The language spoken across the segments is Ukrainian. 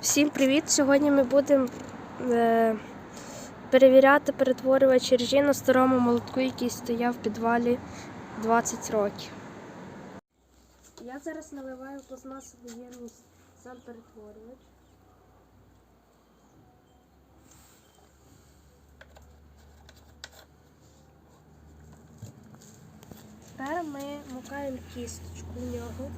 Всім привіт! Сьогодні ми будемо е, перевіряти перетворювач ржі на старому молотку, який стояв в підвалі 20 років. Я зараз наливаю пластмасову ємність сам перетворювач. Тепер ми мукаємо кісточку в нього.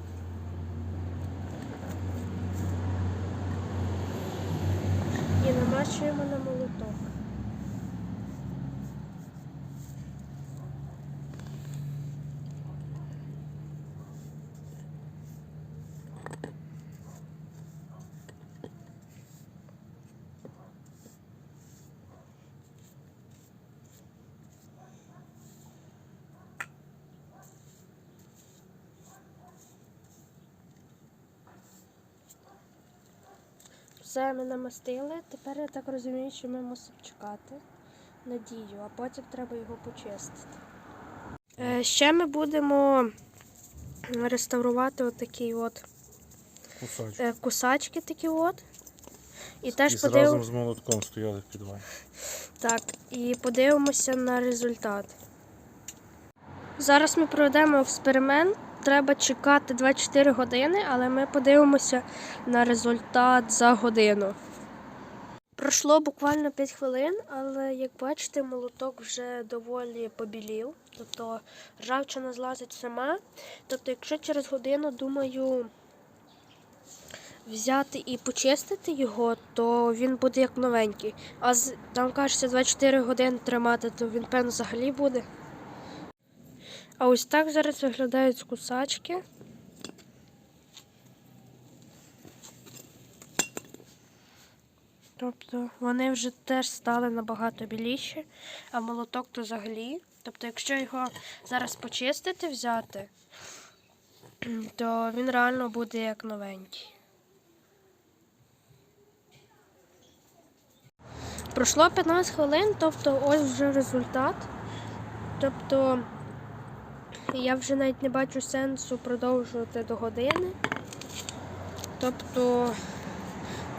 І намащуємо на молоток. Все ми намастили. Тепер я так розумію, що ми мусимо чекати надію, а потім треба його почистити. Е, ще ми будемо реставрувати отакі от Кусач. е, кусачки такі от. І І теж разом з молотком стояли в підвалі. Так, і подивимося на результат. Зараз ми проведемо експеримент. Треба чекати 24 години, але ми подивимося на результат за годину. Пройшло буквально 5 хвилин, але як бачите, молоток вже доволі побілів. Тобто ржавчина злазить сама. Тобто, якщо через годину, думаю, взяти і почистити його, то він буде як новенький. А там кажеться 24 години тримати, то він, певно, взагалі буде. А ось так зараз виглядають кусачки. Тобто вони вже теж стали набагато біліші, а молоток то взагалі. Тобто, якщо його зараз почистити, взяти, то він реально буде як новенький. Пройшло 15 хвилин, тобто ось вже результат. Тобто я вже навіть не бачу сенсу продовжувати до години. Тобто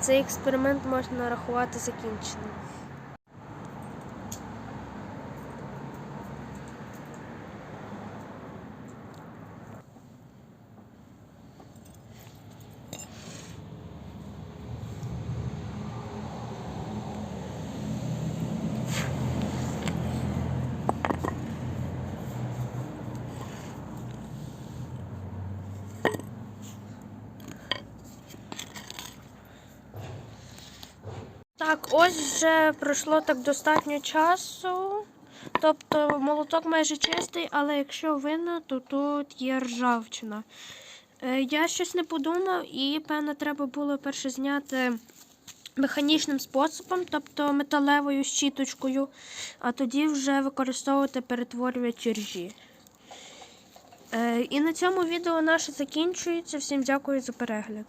цей експеримент можна рахувати закінченим. Так, ось вже пройшло так достатньо часу. Тобто молоток майже чистий, але якщо винно, то тут є ржавчина. Е, Я щось не подумав і, певно, треба було перше зняти механічним способом, тобто металевою щіточкою, а тоді вже використовувати перетворювач ржі. Е, І на цьому відео наше закінчується. Всім дякую за перегляд.